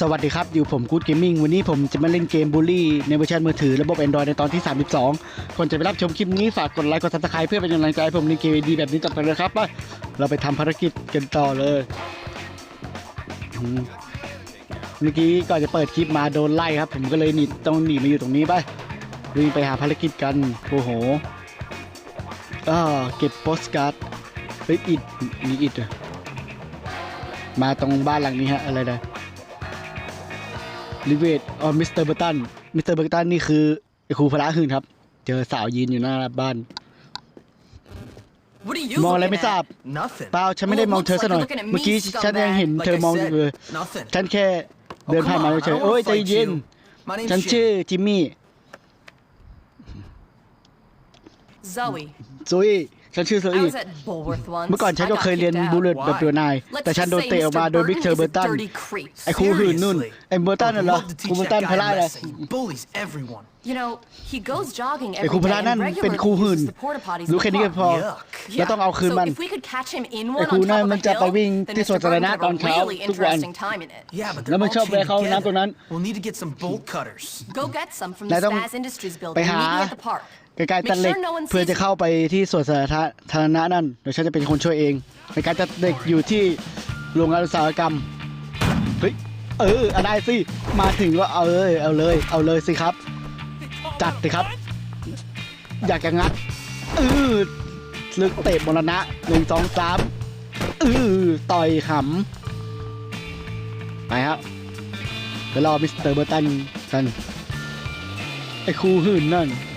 สวัสดีครับ อยู่ผมกู๊ดเกมมิ่งวันนี้ผมจะมาเล่นเกมบูลลี่ในเวอร์ชันมือถือระบบ Android ในตอนที่ 32คนจะไปรับชมคลิปนี้ ฝากกดไลค์กดซับสไครต์เพื่อเป็นกำลังใจให้ผมในเกมดีแบบนี้ต่อไปเลยครับไปเราไปทำภารกิจกันต่อเลยเมื่อกี้ก่อนจะเปิดคลิปมาโดนไล่ครับ ผมก็เลยหนีต้องหนีมาอยู่ตรงนี้ไปวิ่งไปหาภารกิจกันโอ้โหอ่าเก็บโปสการ์ดเฮ้ยอิดมีอิดมาตรงบ้านหลังนี้ฮะอะไรนะ ลิเวตอ๋อมิสเตอร์เบอร์ตัน มิสเตอร์เบอร์ตันนี่คือไอ้ครูพละหื่นครับ เจอสาวยืนอยู่หน้าบ้าน What are you มองอะไร looking ไม่ทราบ at? Nothing. เปล่าฉันไม่ได้มองเธอซะหน่อย Looks like you're looking at me, เมื่อกี้ฉันยังเห็น scumbag. เธอ Like I มอง said, เลย nothing. ฉันแค่เดิน Oh, ผ่าน come มา on, I เฉย don't ๆโอ้ย wanna ใจ fight เย็น you. My name's ฉันชื่อ Shin. จิมมี่ Zoe, ซุย ฉันชื่อโซ I อี้ was at Bulworth once. เมื่อก่อนฉัน I ก็ got เคยเรียน kicked out. บูเลตแบบตัวนาย Let's แต่ฉัน just โดน say เตะออกมา Mr. โดยมิสเตอร์เบอ Burton ร์ตั is น a dirty creep. ไอ้ครูหื่นนู่น Seriously. ไอ้เบอร์ตัน I น่ะ would เหรอ love to ครู teach เบอร์ตัน that พ guy ลา a เลย lesson. He bullies everyone. You know, he goes jogging ไอ้ every ครูพ day ละนั่น and เป็น regularly ครูหื่น uses the porta potties รู้ in แค่ the นี้ก็ park. พอ Yuck. แล้วต้องเอาคืน So มัน if we could catch him in ไอ้ one ครู on นั่น top of มัน a จะไป hill, วิ่ง then ที่สวน Mr. สาธาร Burton ณะ would ตอน have a เช้า really ทุกวัน interesting time in it. Yeah, but แล้ว they're มัน all ชอบแวะ chained เข้าห้องน้ำตรง together. นั้น We'll need to get some bolt cutters. Go get some from นาย the ต้อง Spaz Industries ไป building. หา Meet me at the park. ใกล้ๆตันเหล็ก Make sure no one เพื่อ sees จะเข้าไปที่สวนสาธารณะนั่นเดี๋ยวฉันจะเป็นคนช่วยเอง ในการจัดเหล็กอยู่ที่โรงงานอุตสาหกรรมเฮ้ยเออเอาได้สิมาถึงก็เอาเลย เอาเลย เอาเลยสิครับ จัดสิครับ อยากจะงัดเออลึกเตะมรณะหนึ่งสองสามเออต่อยขำไปครับไปรอมิสเตอร์เบอร์ตันกันไอ้ครูหื่นนั่นอืม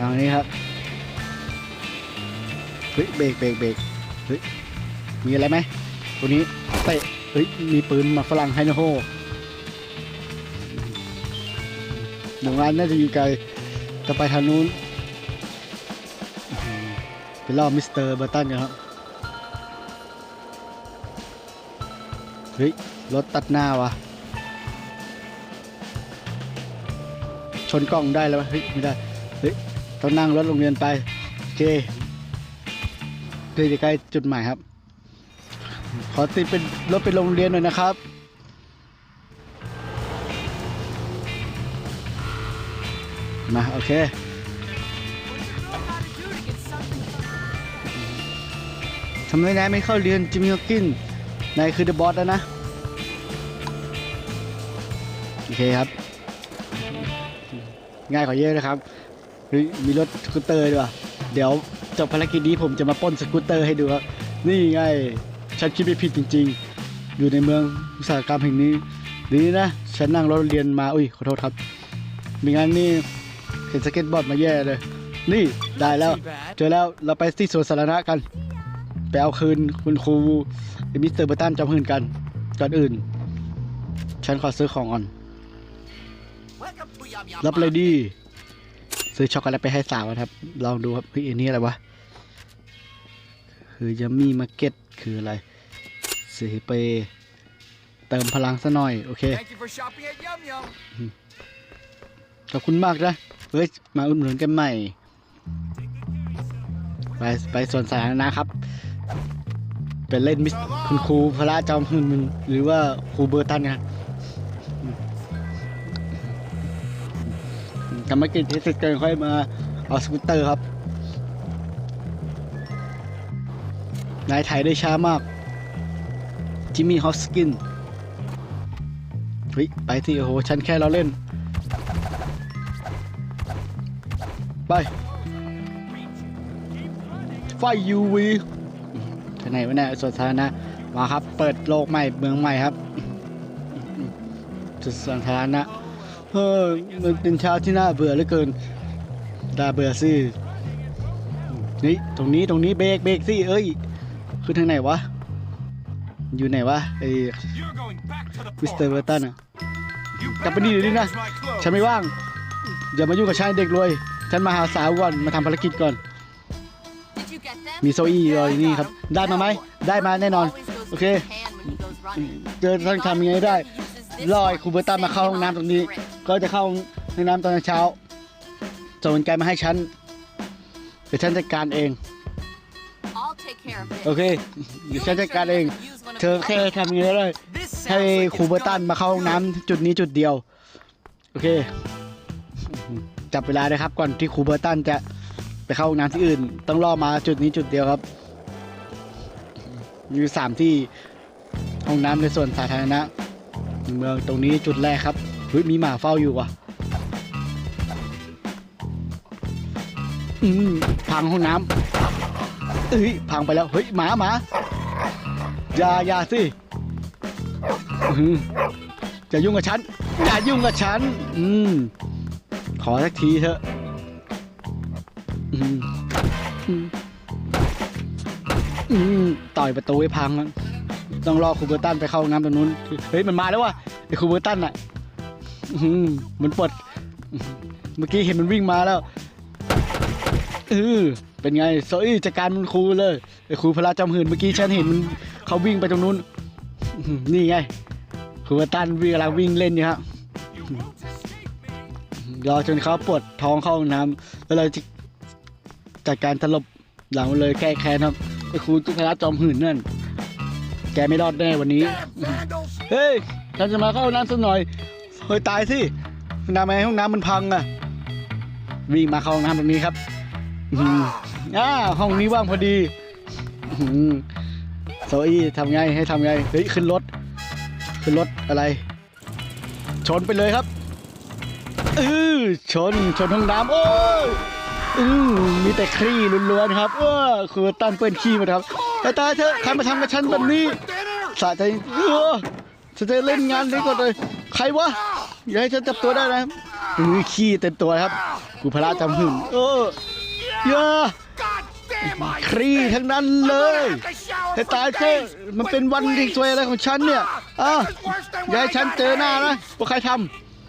วางนี้ครับเฮ้ยเบรกเบรกเบรกเฮ้ยมีอะไรไหมตัวนี้เตะเฮ้ยมีปืนหมาฝรั่งไฮโนโฮหมู่งานน่าจะอยู่ไกลจะไปทางนู้นอื้อหือไปรอบมิสเตอร์เบอร์ตันกันครับเฮ้ยรถตัดหน้าวะชนกล้องได้แล้ววะเฮ้ยไม่ได้ เฮ้ยต้องนั่งรถโรงเรียนไป โอเคเพื่อจะใกล้จุดหมายครับ ขอติดเป็นรถไปโรงเรียนหน่อยนะครับมาโอเคทำไมนายไม่เข้าเรียนจิมมี่ฮอกกินนายคือเดอะบอสแล้วนะ โอเคครับ ง่ายกว่าเยอะนะครับ เฮ้ยมีรถสกูตเตอร์ด้วยเดี๋ยวจบภารกิจนี้ผมจะมาป้นสกูตเตอร์ให้ดูครับนี่ไงฉันคิดไม่ผิดจริง ๆ อยู่ในเมืองอุตสาหกรรมแห่งนี้ดีนะฉันนั่งรถเรียนมาอุ้ยขอโทษครับม่งั้นนี่เห็นสเก็ตบอร์ดมาแย่เลย นี่ได้แล้ว เจอแล้วเราไปที่สวนสาธารณะกันไปเอาคืนคุณครูมิสเตอร์เบอร์ตันจำหืนกันก่อนอื่น ฉันขอซื้อของก่อนรับเลยดี ซื้อช็อกโกแลตไปให้สาวนะครับ ลองดูครับเฮ้ยอันนี้อะไรวะ คือยัมมี่มาร์เก็ตคืออะไรสีไปเติมพลังซะหน่อย โอเค Thank you for shopping at Yum Yum. ขอบคุณมากนะ เฮ้ย มาอุดหนุนกันใหม่ ไปไปสวนสาธารณะครับไปเล่นมิสคุณครูพระจอมหื่นหรือว่าครูเบอร์ตันกัน กรรมกิจที่เสร็จเกินค่อยมาเอาสกูตเตอร์ครับ นายถ่ายได้ช้ามาก จิมมี่ฮอสกินเฮ้ยไปสิโอ้โห ฉันแค่เราเล่น ไป ไฟยูวีที่ไหนวะเนี่ยสวนสาธารณะมาครับ เปิดโลกใหม่ เมืองใหม่ครับ จุดสวนสาธารณะ เฮ้ยมันเป็นเช้าที่น่าเบื่อเหลือเกินน่าเบื่อสินี่ตรงนี้ตรงนี้เบรกเบรกสิเอ้ยขึ้นทางไหนวะ อยู่ไหนวะไอ้มิสเตอร์เวอร์ตันอะกลับไปนี่เดี๋ยวนี้นะฉันไม่ว่างอย่ามายุ่งกับชายเด็กรวย ฉันมาหาสาวก่อนมาทำภารกิจก่อน มีโซอี้รออยู่นี่ครับ ได้มาไหมได้มาแน่นอน โอเคเจอต้องทำยังไงได้ He uses this รอไอ้ one ครูเบอร์ตันมาเข้าห้องน้ำตรงนี้ ก็จะเข้าห้องน้ำตอนเช้าส่งกลไกมาให้ฉันเดี๋ยวฉันจัดการเอง I'll take care of this. โอเคเดี๋ยวฉันจัดการเอง Use one เธอแค่ทำอย่างนี้เลย This ให้ sounds like ครู it's เบอร์ตัน gone มาเข้าห้องน้ำจุดนี้จุดเดียว โอเค จับเวลาเลยครับ ก่อนที่ครูเบอร์ตันจะไปเข้าห้องน้ำที่อื่น ต้องล่อมาจุดนี้จุดเดียวครับ มีอยู่สามที่ห้องน้ำในส่วนสาธารณะเมืองตรงนี้จุดแรกครับ เฮ้ยมีหมาเฝ้าอยู่ว่ะอืมพังห้องน้ำเอ้ยพังไปแล้ว เฮ้ยหมาหมาอย่าอย่าสิอื้อหืออย่ายุ่งกับฉันอย่ายุ่งกับฉัน อืม ขอสักทีเถอะอืมอืมต่อยประตูให้พังต้องรอคูเบอร์ตันไปเข้าห้องน้ำตรงนู้น เฮ้ยมันมาแล้วว่ะไอคูเบอร์ตันอะ อื้อหือนปลดเมื่อกี้เห็นมันวิ่งมาแล้วเออเป็นไงโซอี้จัดการมันครูเลยไอ้ครูพระจำหืนเมื่อกี้ฉันเห็นมันเขาวิ่งไปตรงนู้นนี่ไงครูวตันวิ่งกำลังวิ่งเล่นอยู่ครับรอจนเขาปวดท้องเข้าห้องน้ำแล้วเราจะจัดการตลบหลังเลยแก้แค้นครับไอ้ครูพระจอมหืนนั่น แกไม่รอดแน่วันนี้ เฮ้ยฉันจะมาเข้าน้ำสักหน่อย เฮ้ยตายสิทำไมห้องน้ำมันพังอะวิ่งมาเข้าห้องน้ำแบบนี้ครับอื้อหืออ่าห้องนี้ว่างพอดีอื้อหือโซอี้ทำไงให้ทำไงเฮ้ยขึ้นรถ ขึ้นรถอะไร ชนไปเลยครับเออชนชนห้องน้ำโอ้ยอือมีแต่ครี่ล้วนๆครับเออคือตั้นเปื้อนขี้หมดครับไอ้ตายเถอะใครมาทำกับฉันแบบนี้สะใจเออฉันจะเล่นงานนี้ก่อนเลย ใครวะอย่าให้ฉันจับตัวได้นะอือขี้เต็มตัวครับ กูพระจำหึ่งเออเยอะ God damn I ครีทั้งนั้นเลย the shower ให้ตายเถอะมันเป็นวันที่สวยอะไรของฉันเนี่ยอะอย่าให้ฉันเจอหน้านะว่าใครท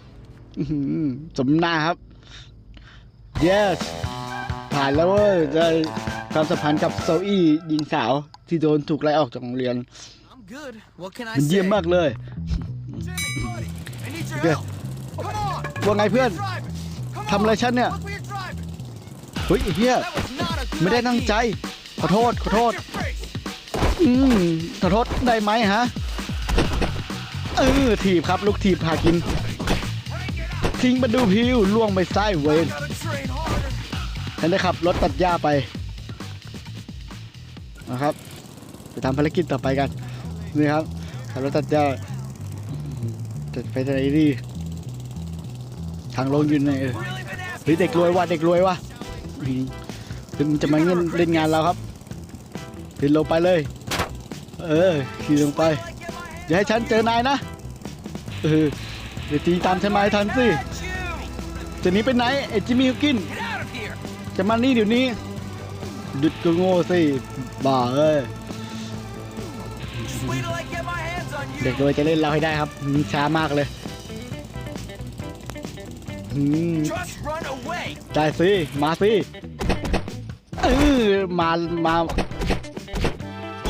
ำอื้อหือสมหน้าครับ yes ผ่านแล้วเว้ยได้ความสัมพันธ์กับโซอี้หญิงสาวที่โดนถูกไล่ออกจากโรงเรียน I'm good. What can I มัน say? เยี่ยมมากเลย Jimmy, buddy, I need your Okay. help. Come on. ว่าไงเพื่อนทำอะไรฉันเนี่ยเฮ้ยไอ้เฮียไม่ได้ตั้งใจ ขอโทษ ขอโทษ อืมขอโทษได้ไหมฮะเออถีบครับ ลูกถีบพากิน ทิ้งมาดูพิวล่วงไปซ้ายเวนฉันได้ขับรถตัดหญ้าไปนะครับไปทำภารกิจต่อไปกันนี่ครับขับรถตัดหญ้า จะไปไหนดีทางลงอยืนไหนเออเฮ้ยเด็กรวยว่ะเด็กรวยว่ะมันจะมาเงินเล่นงานเราครับขึ้นลงไปเลย เออขี่ลงไปอย่าให้ฉันเจอนายนะเออเดี๋ยวตีตามฉันมาให้ทันสิจะหนีไปไหนไอ้จิมมี่ฮอว์กินจะมานี่เดี๋ยวนี้หยุดก็โง่สิบ้าเอ้ย เด็กรวยจะเล่นเราให้ได้ครับอืมช้ามากเลยอืม Just run away. ได้สิ มาสิเออมา มา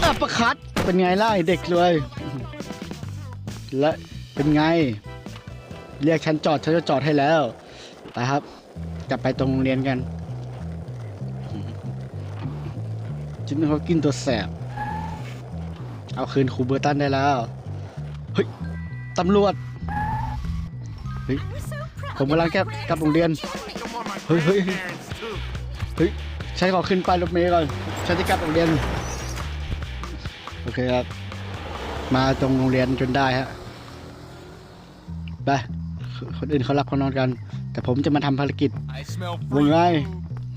อัปเปอร์คัดเป็นไงล่ะไอ้เด็กเลย และเป็นไง เรียกฉันจอด ฉันจะจอดให้แล้ว ไปครับ กลับไปตรงโรงเรียนกันจินเขากินตัวแสบ เอาคืนครูเบอร์ตันได้แล้วเฮ้ยตำรวจเฮ้ยผมกำลังแก้กลับโรงเรียน Come on, my เฮ้ยเฮ้ย parents too. เฮ้ยฉันขอขึ้นป้ายรถเมล์ก่อนฉันจะกลับโรงเรียนโอเคครับมาตรงโรงเรียนจนได้ฮะไปคนอื่นเขาหลับเขานอนกัน แต่ผมจะมาทำภารกิจ I smell ว่า fruit. ไง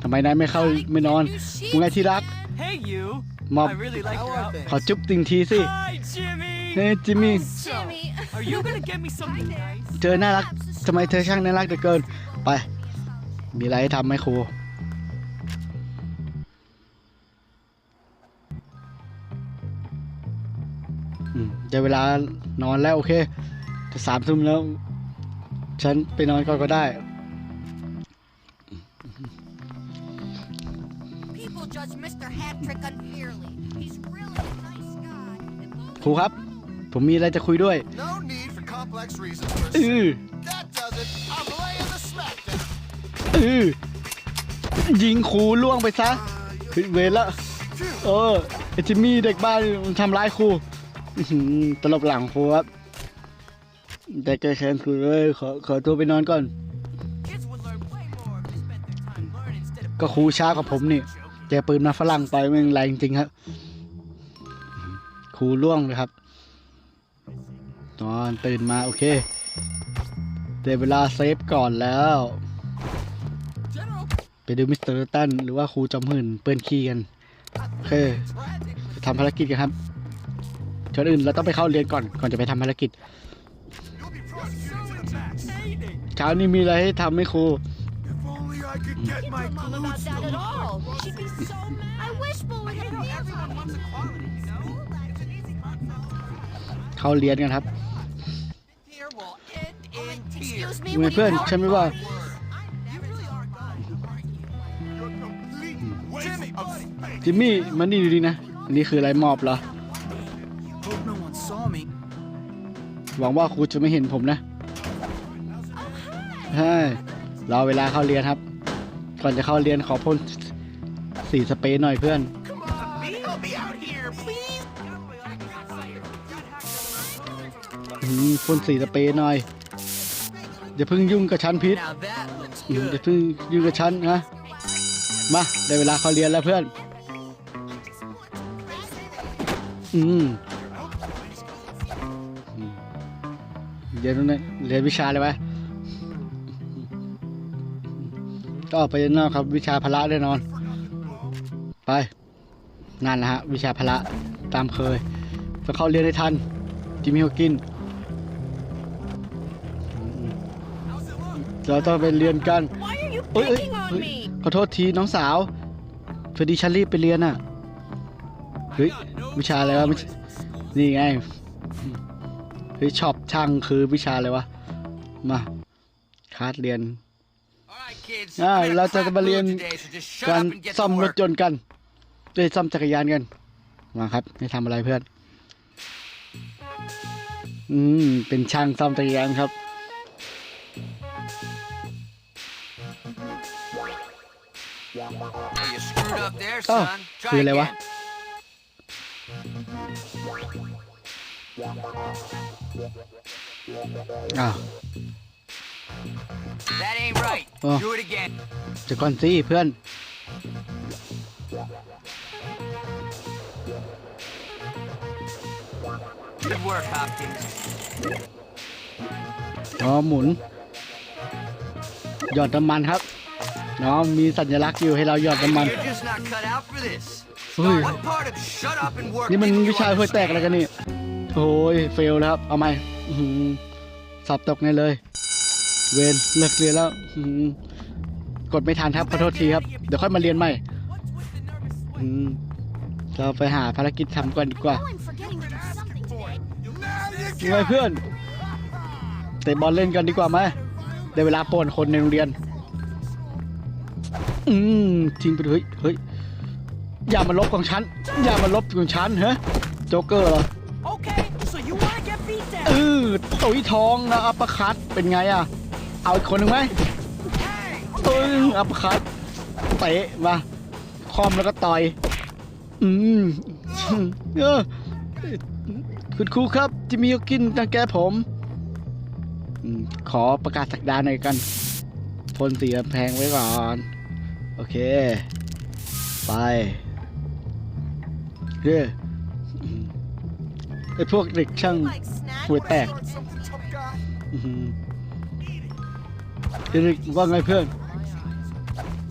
ทำไมนายไม่เข้าไม่นอนว่าไงที่รัก Hey, you. Mom. I really like your outfit. ขอจุ๊บติงทีสิ Hi, Jimmy. เฮ้ยจิมมี่ Jimmy. Are you gonna get me something nice? เธอน่ารักทำไมเธอช่างน่ารักเหลือเกิน ไป มีอะไรให้ทำไหมครู อืมได้เวลานอนแล้วโอเคจะสามทุ่มแล้ว ฉันไปนอนก่อนก็ได้ People judge Mr. Hattrick unfairly. He's really a nice guy. And ครูครับ ผมมีอะไรจะคุยด้วย No need for complex reasons for อือ That does it. I'm laying the smackdown. อือยิงครูล่วงไปซะขึ้นเวรละเออไอจิมมี่เด็กบ้านมันทำร้ายครูอื้อหือตลบหลังครูครับแต่แกแค้นครูเลยขอขอตัวไปนอนก่อน Kids would learn way more if they spent their time learning instead of ก็ครูช้ากว่าผมนี่แกปืนมาฝรั่งไปแม่งแรงจริงๆครับครูล่วงเลยครับ นอนตื่นมาโอเคเดี๋ยวเวลาเซฟก่อนแล้ว ไปดูมิสเตอร์ตันหรือว่าครูจอมหื่นเปื้อนขี้กันโอเคทำภารกิจกันครับก่อนอื่นเราต้องไปเข้าเรียนก่อนก่อนจะไปทำภารกิจเช้านี้มีอะไรให้ทำไหมครูเข้าเรียนกันครับ tears. Excuse me, เพื่อน will เพื่อน you ฉันไม่ว่า You really are God, aren't you? You're a complete waste of space. จิมมี่มันนี่ดูดีนะ อันนี้คืออะไรมอบเหรอ Hope no one saw me. หวังว่าครูจะไม่เห็นผมนะใช่รอเวลาเข้าเรียนครับ ก่อนจะเข้าเรียนขอพ่นสีสเปรย์หน่อยเพื่อน Help me out here, please. อืมพ่นสีสเปรย์หน่อย อย่าเพิ่งยุ่งกับฉันพิษอย่าเพิ่งยุ่งกับฉันนะมาได้เวลาเขาเรียนแล้วเพื่อนอืมอืมเรียนตรงนี้เรียนวิชาอะไรวะก็ออกไปด้านนอกครับวิชาพละแน่นอน ไปนั่นนะฮะวิชาพละตามเคยจะเข้าเรียนให้ทันจิมฮอกิน เราต้องไปเรียนกัน Why are you เอ้ยเอ้ย picking on เฮ้ย me? ขอโทษทีน้องสาวพอดีฉันรีบไปเรียนอะเฮ้ยวิชาอะไรวะวิชนี่ไงเฮ้ยชอบช่างคือวิชาอะไรวะมาคาดเรียน All right, kids. อ่า I'm gonna เราจะ crack มาเรียน glue today, so just shut การ up and get ซ่อม to รถ work. ยนต์กันเอ้ยซ่อมจักรยานกันมาครับให้ทำอะไรเพื่อนอืมเป็นช่างซ่อมจักรยานครับ อ้าว son. คือ Try อะไรวะ again. À. อ้าว That ain't right. Oh. Do it again. เดี๋ยวก่อนสิเพื่อน Good work, Hopkins. อ๋อหมุน หยอดน้ำมันครับ น้องมีสัญลักษณ์อยู่ให้เราหยอดน้ำมัน You're just not cut out for this. Ui. What part of shut up and work นี่มัน didn't you วิชาห้วยแตกอะไรกันนี่โอ้ยเฟลแล้วครับ เอาไหมอื้อหือสอบตกแน่เลย เวนเลิกเรียนแล้วอื้อหือกดไม่ทันครับขอโทษทีครับ เดี๋ยวค่อยมาเรียนใหม่ What's with the nervous อืมเราไปหาภารกิจทำก่อนดีกว่า Oh, I'm forgetting to do something today. Now you ยังไงเพื่อนเตะบอลเล่นกันดีกว่าไหมได้เวลาป่วนคนในโรงเรียน อืมทิ้งไปเลยเฮ้ยเฮ้ยอย่ามาลบของฉัน อย่ามาลบของฉันเฮ้โจ๊กเกอร์เหรอ Okay, so you wanna get beat เอ down? อตุยทองนะอัปเปอร์คัตเป็นไงอะ เอาอีกคนหนึ่งไหมเอออัปเปอร์คัตเตะมาคอมแล้วก็ต่อย อืมเออคุณครูครับจิมมี่กินตังแกผมอมขอประกาศสักดาหน่อยกันพ่นสีกำแพงไว้ก่อน โอเค ไปเรื่อยไอพวกเด็กช่าง Like snack หัวแตก something tough guy. อื้อหือเอริกว่าไงเพื่อน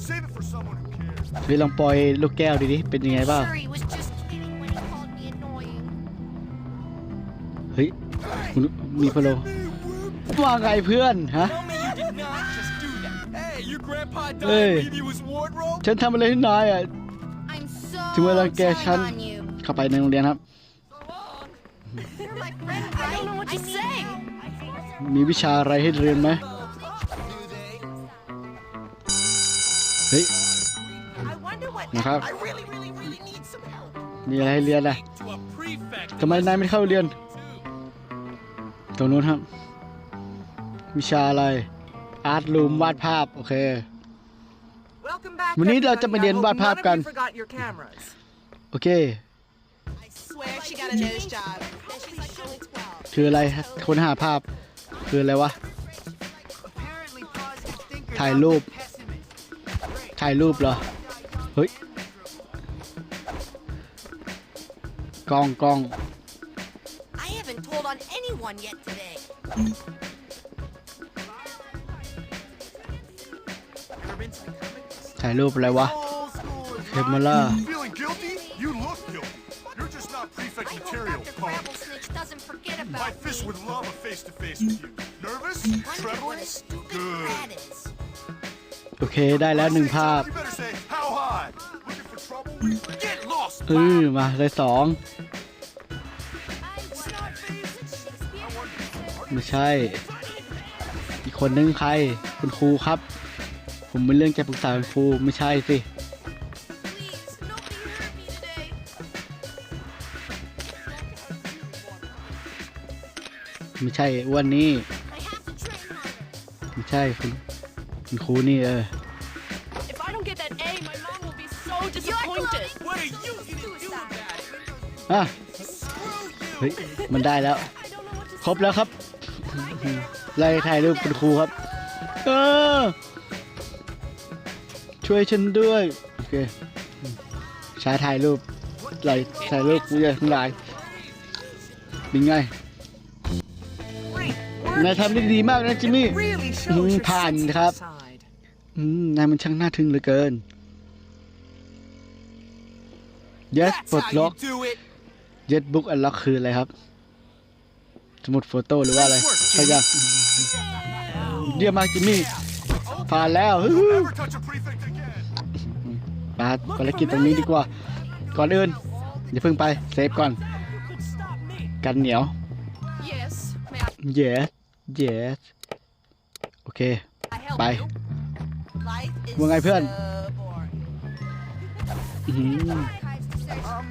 Save it for someone who cares. เฮ้ยลองปล่อยลูกแก้วดิดิเป็นยังไงบ้าง Sure, he was just kidding when he called me annoying. เฮ้ยคุณมีพะโลว่าไงเพื่อนฮะ Hey, your grandpa died. Hey. Maybe it was wardrobe. ฉันทำอะไรให้นายอะ I'm so ถึงเวลาแก telling ฉัน on you. เข้าไปในโรงเรียนครับ You're my friend, right? I don't know what to say. มีวิชาอะไรให้เรียนไหมเฮ้ย I wonder what. นะครับ I really, really, really need some help. มีอะไรให้เรียนล่ะ To a prefect. ทำไมนายไม่เข้าเรียน ตรงนู้นครับ วิชาอะไร อาร์ตรูมวาดภาพ โอเค Welcome back. วันนี้เราจะ everybody. ไปเรียน I hope วาดภาพ none of กัน you forgot your cameras. โอเค swear she got a nose job. Then she's like only 12. คืออะไรค้นหาภาพ คืออะไรวะ Apparently positive thinkers ถ่ายรูป pessimists. ถ่ายรูปเหรอ เฮ้ย กล้องกล้อง I haven't told on anyone yet today. ถ่ายรูปอะไรวะ Old school is Camera. right. Feeling guilty? You look guilty. You're just not prefect I hope material, Dr. punk. Rattlesnake doesn't forget My about fist me. would love a face to face with you. Nervous? Wonder what a Trembling? stupid Good. rat is. โอเค ได้แล้วหนึ่งภาพ You better say, how high? Looking for trouble? Get lost, เออมาได้สอง ไม่ใช่ อีกคนนึงใคร คุณครูครับ ผมมีเรื่องจะปรึกษาคุณครูไม่ใช่สิ Please, nobody hurt me today. ไม่ใช่อ้วันนี้ I have to train harder. ไม่ใช่คุณคุณครูนี่เออ If I don't get that A, my mom will be so You're disappointed. What are you gonna do about it? อะ เฮ้ย มันได้แล้ว I don't know what to ครบแล้วครับ ไล่ถ่ายรูปคุณครูครับ เออ ช่วยฉันด้วย โอเคช้าถ่ายรูปไล่ถ่ายรูปกูจะทั้งหลายเป็นไงนายทำได้ดีมากนะจิมมี่ Really Mm, shows your pan, sensitive crap. side. อืมนายมันช่างน่าทึ่งเหลือเกิน yes That's ปลด how ล็อก you do it. yes book unlock คืออะไรครับ สมุดโฟโต้หรือว่าอะไรใช่ยังเยี่ยมมากจิมมี่ผ่านแล้ว มาภารกิจตรงนี้ดีกว่า ก่อนอื่นอย่าเพิ่งไปเซฟก่อน Could stop me. กันเหนียว Yes, may I, yes yes โอเค I help ไป you. Life is ว่าไงเพื่อน so boring. อื้อหือ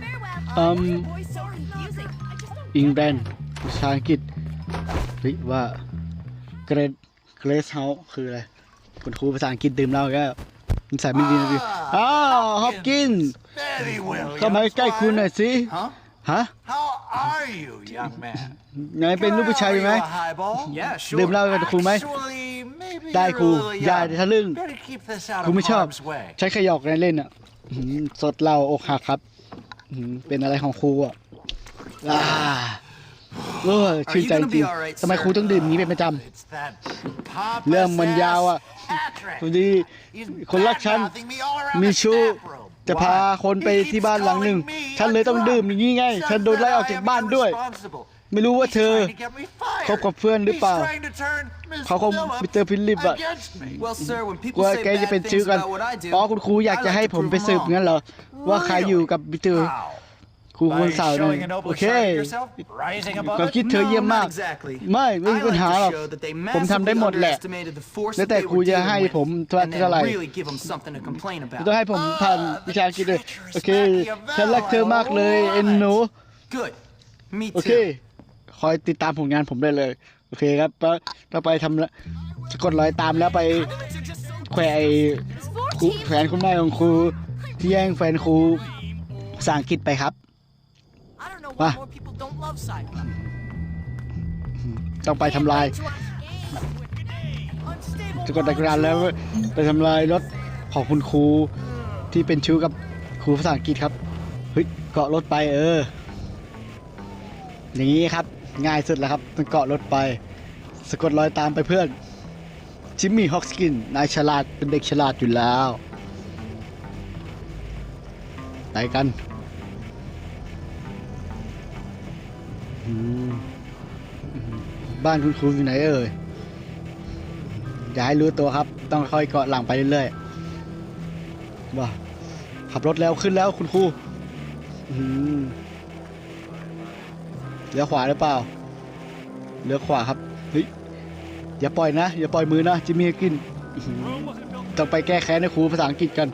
Farewell. อืม Voice so confusing. I just don't อิงแลนด์ภาษาอังกฤษเฮ้ยว่าเกรดเกรสเฮาคืออะไรคุณครูภาษาอังกฤษดื่มเหล้าก็ นิสัยไม่ดีนะพี่อ้าวฮอปกิน Very well. เข้ามาใกล้ๆคุณหน่อยสิ Huh? ฮะ How are you, young man? นายเป็นลูกผู้ชายไหม Are you a highball? Yeah, sure. ดื่มเหล้ากับครูไหม Actually, maybe ได้ you're ครู a little อย่า young. ทะลึ่ง Better keep this out ครู of ไม่ชอบ harm's way. ใช้ขยอกในเล่นอะอื้อหือสดเหล้าอกหักครับอื้อหือเป็นอะไรของครูอะอ่า เออชื่นใจจริงทำไมครูต้องดื่มอย่างนี้เป็นประจ It's that pompous เรื่องมันยาวอะ ass Patrick. ำพอดี He's คนรักฉัน bad-mouthing me all around มี the ชู้ staff room. จะพา Why? คนไป He ที่ keeps บ้านหลังหนึ่ง calling me ฉันเลยต้อง a ดื่ม drunk. อย่างนี้ไง Says ฉันโดนไล่ออก that I จาก am บ้านด้วย irresponsible. ไม่รู้ว่า He's เธอ trying to get me fired. คบกับเพื่อนหรือเปล่า He's trying to turn Miss เขาคง Phillips มิสเตอร์ฟิลิปอะ against me. Well, sir, when กลัว people say แกจะ bad เป็นชื่อ things กัน about what I do, อ๋อคุณครูอยากจะ I ให้ like to ผม prove ไป them สืบ wrong. งั้นเหรอ ว่าใครอยู่กับมิสเตอร์ How? ค รูคน By เสาวนั่น showing a noble โอเค side of yourself? Rising ความ above it? คิดเธอเยี่ยม No, มาก not exactly. ไม่ไม่มี I ปัญ like หา to หรอก show that they ผมทำได้หมดแหละ underestimated the force แล้ว that แต่ they ครู were จะ dealing ให้ with, ผมเท่า and เท่าไหร่ then really give them something to complain ต้อง about. ให้ผมผ่านวิชาอังกฤษด้วยโอเคฉันรักเธอมากเลยเอ็นหนู Good. Me โอเค too. คอยติดตามผลงานผมได้เลย โอเคครับแล้วต่อไปทำละสะกดรอยตามแล้วไปแขวะไอ้ครูแฟนคุณแม่ของครูที่แย่งแฟนครูภาษาอังกฤษไปครับ I don't know Wah. why more people don't love cyber. ต้องไปทำลาย Unstable. สะกดรายการแล้วไปทำลายรถของคุณครูที่เป็นชู้กับครูภาษาอังกฤษครับเฮ้ยเกาะรถไปเออ อย่างนี้ครับ ง่ายสุดแล้วครับต้องเกาะรถไป สะกดรอยตามไปเพื่อนจิมมี่ฮอกสกินนายฉลาดเป็นเด็กฉลาดอยู่แล้วไปกัน บ้านคุณครูอยู่ไหนเอ่ย อย่าให้รู้ตัวครับ ต้องค่อยเกาะหลังไปเรื่อยๆว้าขับรถแล้วขึ้นแล้วคุณครูเลี้ยวขวาหรือเปล่าเลี้ยวขวาครับ เฮ้ย อย่าปล่อยนะ อย่าปล่อยมือนะจิมมี่กิน ต้องไปแก้แค้นให้ครูภาษาอังกฤษกัน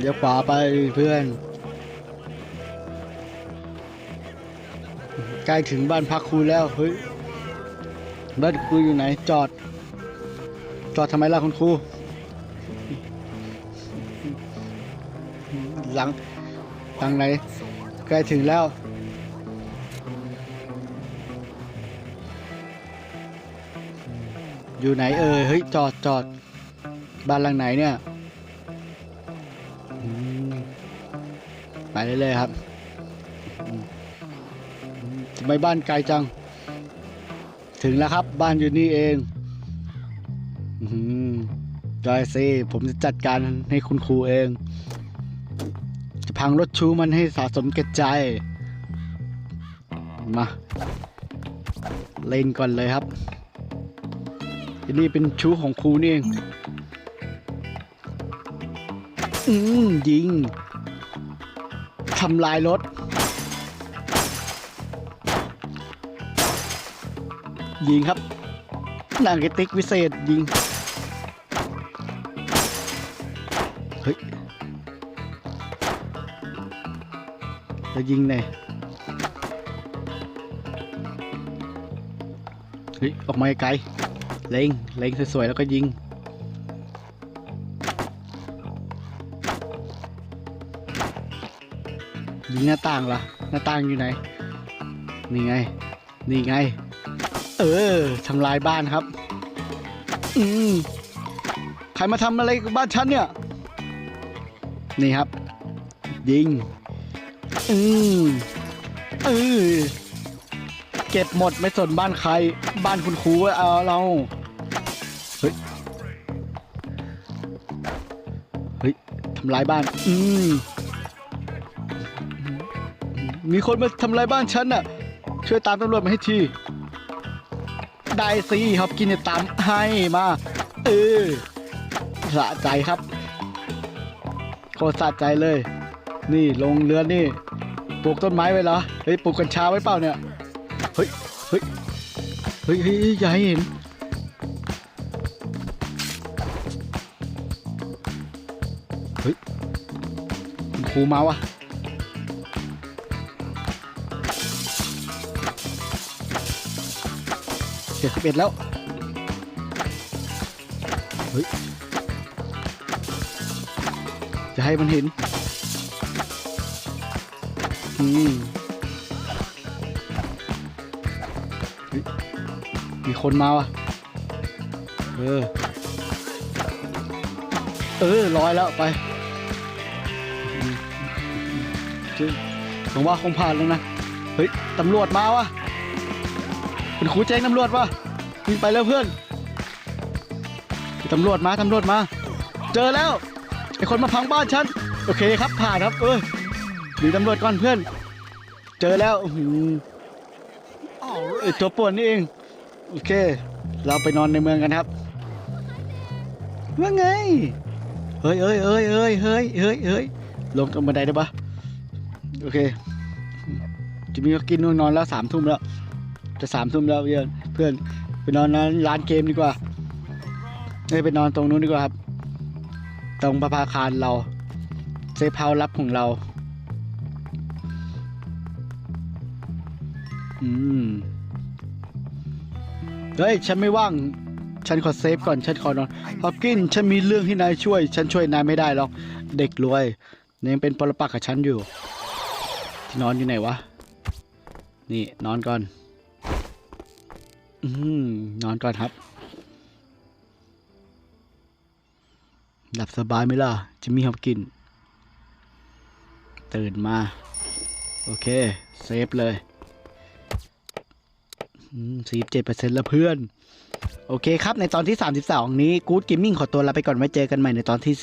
เลี้ยวขวาไปเพื่อน ใกล้ถึงบ้านพักครูแล้วเฮ้ยบ้านครูอยู่ไหน จอด จอดทำไมล่ะคุณครูหลังหลังไหน ใกล้ถึงแล้วอยู่ไหนเอ่ยเฮ้ยจอดจอดบ้านหลังไหนเนี่ย เรื่อยครับทำไมบ้านไกลจัง ถึงแล้วครับ บ้านอยู่นี่เองอืมได้สิผมจะจัดการให้คุณครูเอง จะพังรถชูมันให้สะสมก่ใจายมา เล่นก่อนเลยครับนนี้เป็นชูของครูนี่เอง อืมยิง ทำลายรถ ยิงครับนางเกติกวิเศษยิง เฮ้ยแล้วยิงไหนเฮ้ย ออกมาไกล เล็ง เล็งสวยๆ แล้วก็ยิง หน้าต่างเหรอหน้าต่างอยู่ไหน นี่ไง นี่ไง เออทำลายบ้านครับ อืมใครมาทำอะไรกับบ้านฉันเนี่ย นี่ครับ ยิง อืมเออเก็บหมดไม่สนบ้านใคร บ้านคุณครูเอาเราเฮ้ยเฮ้ยทำลายบ้าน อืม มีคนมาทำลายบ้านฉันน่ะ ช่วยตามตำรวจมาให้ที ได้สิครับกินเนี่ยตามให้มา เออสะใจครับ โคตรสะใจเลย นี่ลงเรือนี่ ปลูกต้นไม้ไว้เหรอ เฮ้ยปลูกกัญชาไว้เปล่าเนี่ย เฮ้ย เฮ้ย เฮ้ยเฮ้ยอย่าให้เห็นเฮ้ยครูมาวะเจ็ดสิบเอ็ดแล้ว เฮ้ย จะให้มันเห็น อืมมีคนมาว่ะ เออ เออลอยแล้วไปจริงผมว่าคงผ่านแล้วนะ เฮ้ย ตำรวจมาวะ เป็นครูแจ้งตำรวจวะวิ่งไปแล้วเพื่อนตำรวจมาตำรวจมา เจอแล้วไอคนมาพังบ้านฉันโอเคครับผ่านครับเออหนีตำรวจก่อนเพื่อน เจอแล้วอื้อหือเอ้ตัวป่วนนี่เองโอเค เราไปนอนในเมืองกันครับว่าไงเฮ้ยเฮ้ยเฮ้ยเฮ้ยเฮ้ยเฮ้ยเฮ้ยลงตรงบันไดได้ปะโอเคจะมีก็กินนอนนอนแล้วสามทุ่มแล้ว จะสามทุ่มแล้วเพื่อนเพื่อนไปนอนร้นร้านเกมดีกว่าเฮ้ยไปนอนตรงนู้นดีกว่าครับ ตรงประภาคารเราเซฟเฮาลับของเราอืมเฮ้ยฉันไม่ว่าง ฉันขอเซฟก่อน ฉันขอนอนฮอปกิน ฉันมีเรื่องที่นายช่วย ฉันช่วยนายไม่ได้หรอก เด็กรวยยยังเป็นปรปักษ์กับฉันอยู่ ที่นอนอยู่ไหนวะ นี่นอนก่อน อืมนอนก่อนครับ หลับสบายไหมล่ะจิมมี่ฮอปกิน ตื่นมา โอเค เซฟเลยสี่เจ็ดเปอร์เซ็นต์ล้วเพื่อน โอเคครับ ในตอนที่ 32 นี้กู๊ดกิมมิ่งขอตัวลาไปก่อนไว้เจอกันใหม่ในตอนที่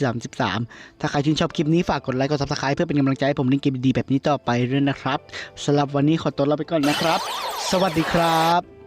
33 ถ้าใครชื่นชอบคลิปนี้ฝากกดไลค์กด subscribe เพื่อเป็นกำลังใจให้ผมเล่นเกมดีแบบนี้ต่อไปด้วยนะครับสำหรับวันนี้ขอตัวลาไปก่อนนะครับ สวัสดีครับ